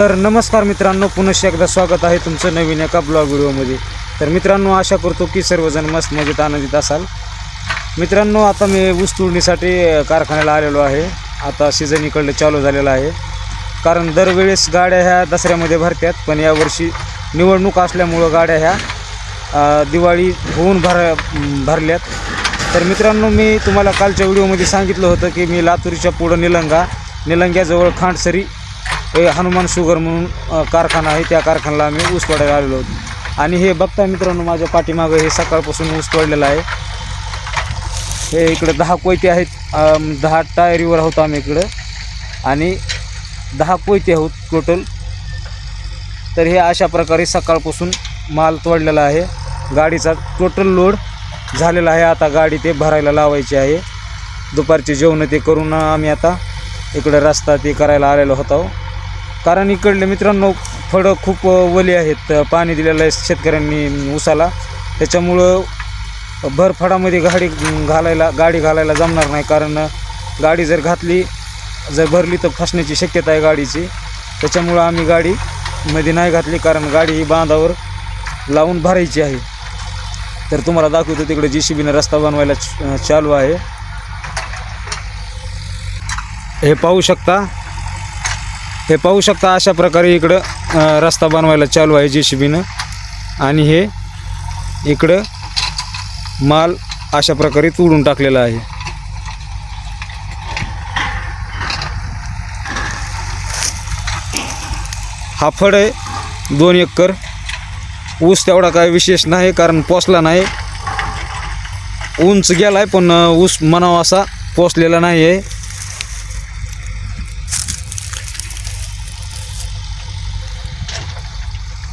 तर नमस्कार मित्रांनो पुनश्च एकदा स्वागत आहे तुमचं नवीन एका ब्लॉग व्हिडिओमध्ये. तर मित्रांनो आशा करतो की सर्वजण मस्त मजेत आनंदित असाल. मित्रांनो आता मी ऊस तोडणीसाठी कारखान्याला आलेलो आहे. आता सीझन इकडलं चालू झालेलं आहे. कारण दरवेळेस गाड्या ह्या दसऱ्यामध्ये भरतात पण यावर्षी निवडणूक असल्यामुळं गाड्या ह्या दिवाळी होऊन भर भरल्यात. तर मित्रांनो मी तुम्हाला कालच्या व्हिडिओमध्ये सांगितलं होतं की मी लातूरच्या पुढं निलंगा निलंग्याजवळ खांडसरी हे हनुमान शुगर म्हणून कारखाना आहे त्या कारखान्याला आम्ही ऊस तोडायला आलेलो होतो. आणि हे बघता मित्रांनो माझ्या पाठीमागं हे सकाळपासून ऊस पडलेलं आहे. हे इकडं दहा कोयते आहेत दहा टायरीवर आहोत आम्ही इकडं. आणि दहा कोयते आहोत टोटल तर हे अशा प्रकारे सकाळपासून माल तोडलेला आहे. गाडीचा टोटल लोड झालेला आहे. आता गाडी ते भरायला लावायची आहे. दुपारचे जेवण ते करून आम्ही आता इकडं रस्ता ते करायला आलेलो होतो. कारण इकडले मित्रांनो फळं खूप वली आहेत. पाणी दिलेलं आहे शेतकऱ्यांनी उसाला त्याच्यामुळं भरफडामध्ये गाडी घालायला गाडी घालायला जमणार नाही. कारण गाडी जर घातली जर भरली तर फसण्याची शक्यता आहे गाडीची. त्याच्यामुळं आम्ही गाडी मध्ये नाही घातली. कारण गाडी ही बांधावर लावून भरायची आहे. तर तुम्हाला दाखवतो तिकडे जी सी बीनं रस्ता बनवायला चालू आहे. हे पाहू शकता हे पाहू शकता अशा प्रकारे इकडं अ, रस्ता बनवायला चालू आहे जे सी आणि हे इकडं माल अशा प्रकारे तोडून टाकलेला आहे. हा फड आहे दोन एकर. ऊस तेवढा काय विशेष नाही कारण पोचला नाही. उंच आहे पण ऊस म्हणावा असा पोचलेला नाही आहे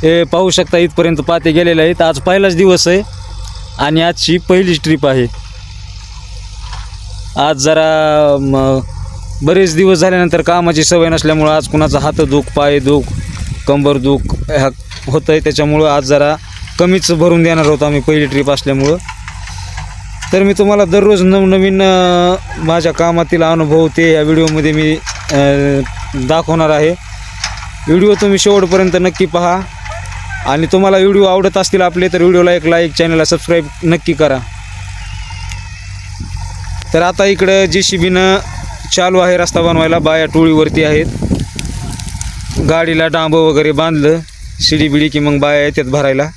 हे पाहू शकता इथपर्यंत पाते गेलेले आहेत. आज पहिलाच दिवस आहे आणि आजची पहिलीच ट्रिप आहे. आज जरा बरेच दिवस झाल्यानंतर कामाची सवय नसल्यामुळं आज कुणाचा हात दुख पाय दुख कंबर दुख ह्या होतं आहे त्याच्यामुळं आज जरा कमीच भरून देणार होतो आम्ही पहिली ट्रिप असल्यामुळं. तर मी तुम्हाला दररोज नवनवीन माझ्या कामातील अनुभव ते या व्हिडिओमध्ये मी दाखवणार आहे. व्हिडिओ तुम्ही शेवटपर्यंत नक्की पहा. आणि तुम्हाला व्हिडिओ आवडत असतील आपले तर व्हिडिओला एक लाईक चॅनलला सबस्क्राईब नक्की करा. तर आता इकडं जे सी चालू आहे रस्ता बनवायला बाया टोळीवरती आहेत. गाडीला डांब वगैरे बांधलं शिडी बिडी की मग बाया येतात भरायला.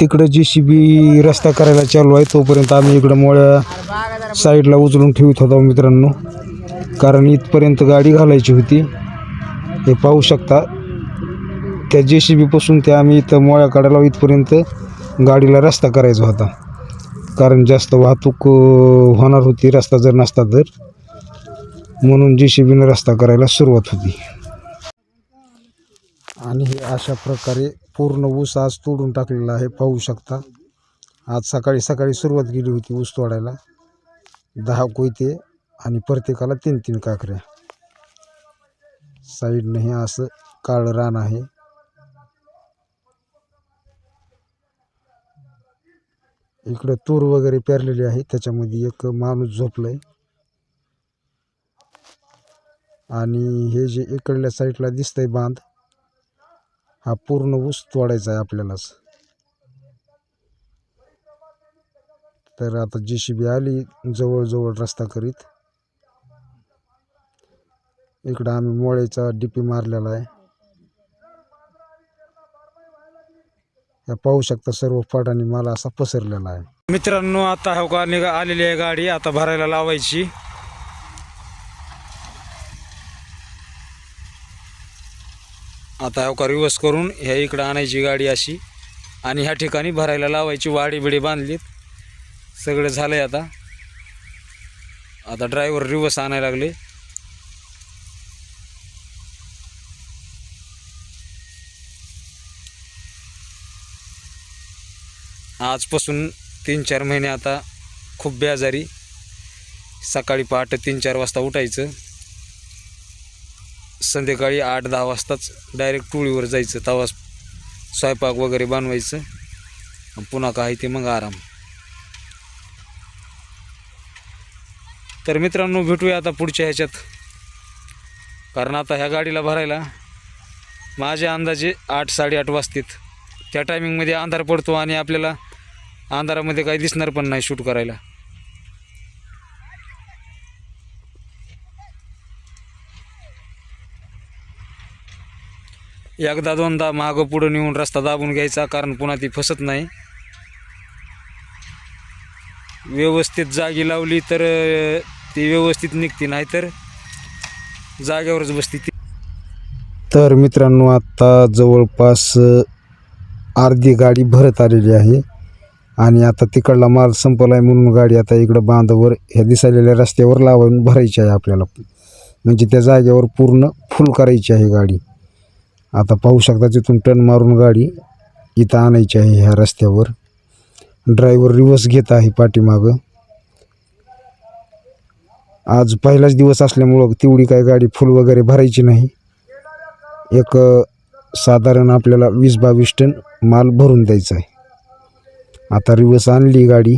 तिकडं जे सी बी रस्ता करायला चालू आहे तोपर्यंत आम्ही इकडं मोळ्या साईडला उचलून ठेवत होतो मित्रांनो. कारण इथपर्यंत गाडी घालायची होती. हे पाहू शकता. त्या जे सी बीपासून ते आम्ही इथं मोळ्या काढायला इथपर्यंत गाडीला रस्ता करायचा होता. कारण जास्त वाहतूक होणार होती. रस्ता जर नसता तर. म्हणून जे सी बीनं रस्ता करायला सुरुवात होती. आणि हे अशा प्रकारे पूर्ण ऊस आज तोडून टाकलेला आहे. पाहू शकता. आज सकाळी सकाळी सुरुवात केली होती ऊस तोडायला. दहा कोयते आणि प्रत्येकाला तीन तीन काकऱ्या. साईडनं हे असं काळं रान आहे. इकडं तूर वगैरे पेरलेली आहे. त्याच्यामध्ये एक माणूस झोपलाय. आणि हे जे इकडल्या साईडला दिसतंय बांध हा पूर्ण ऊस तोडायचा आहे आपल्यालाच. तर आता जी सी बी आली जवळजवळ रस्ता करीत. इकडं आम्ही मोळ्याचा डीपी मारलेला आहे. या पाहू शकता सर्व फड मला माल असा पसरलेला आहे. मित्रांनो आता हो का निघा आलेली आहे गाडी. आता भरायला लावायची. आता हो का रिवर्स करून ह्या इकडं आणायची गाडी अशी. आणि ह्या ठिकाणी भरायला लावायची वाडी बिडी बांधलीत. सगळं झालंय आता. आता ड्रायव्हर रिवर्स आणायला लागले. आजपासून तीन चार महिने आता खूप बेजारी. सकाळी पहाटे तीन चार वाजता उठायचं. संध्याकाळी आठ दहा वाजताच डायरेक्ट टोळीवर जायचं. तवा स्वयंपाक वगैरे बनवायचं. पुन्हा काय ते मग आराम. तर मित्रांनो भेटूया आता पुढच्या ह्याच्यात. कारण आता ह्या गाडीला भरायला माझे अंदाजे आठ साडेआठ वाजतात. त्या टायमिंगमध्ये अंधार पडतो आणि आपल्याला अंधारामध्ये काही दिसणार पण नाही शूट करायला. एकदा दोनदा मागं पुढं नेऊन रस्ता दाबून घ्यायचा कारण पुन्हा ती फसत नाही. व्यवस्थित जागी लावली तर ती व्यवस्थित निघते नाहीतर जागेवरच बसते ती. तर मित्रांनो आत्ता जवळपास अर्धी गाडी भरत आलेली आहे. आणि आता तिकडला माल संपला आहे म्हणून गाडी आता इकडं बांधावर ह्या दिसायलेल्या रस्त्यावर लावून भरायची आहे आपल्याला. म्हणजे त्या जागेवर पूर्ण फुल करायची आहे गाडी. आता पाहू शकता तिथून टन मारून गाडी इथं आणायची आहे ह्या रस्त्यावर. ड्रायव्हर रिवर्स घेत आहे पाठीमागं. आज पहिलाच दिवस असल्यामुळं तेवढी काय गाडी फुल वगैरे भरायची नाही. एक साधारण आपल्याला वीस बावीस टन माल भरून द्यायचा आहे. आता रिवर्स आणली गाडी.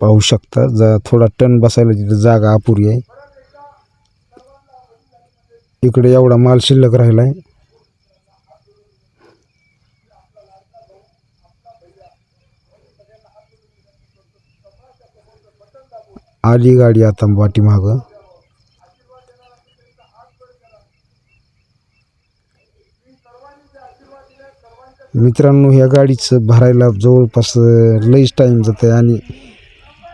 पाहू शकता जा थोडा टन बसायला तिथं जागा अपुरी आहे. इकडे एवढा माल शिल्लक राहिला आहे आली गाडी आता पाठीमागं मित्रांनो ह्या गाडीचं भरायला जवळपास लईच टाईम जात आहे आणि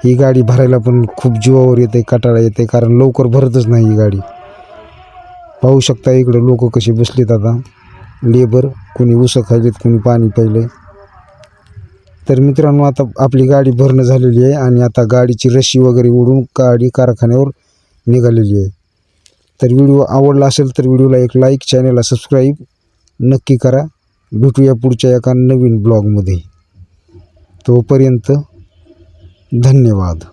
ही गाडी भरायला पण खूप जीवावर येते कटाळा येते कारण लवकर भरतच नाही ही गाडी. पाहू शकता इकडे लोक कसे बसलेत आता. लेबर कोणी उसं खायलेत कोणी पाणी प्यायले तर मित्रांनो आता आपली गाडी भरणं झालेली आहे आणि आता गाडीची रशी वगैरे उडून गाडी कारखान्यावर निघालेली आहे. तर व्हिडिओ आवडला असेल तर व्हिडिओला एक लाईक चॅनलला सबस्क्राईब नक्की करा. भेटूया पुढच्या एका नवीन ब्लॉगमध्ये. तोपर्यंत धन्यवाद.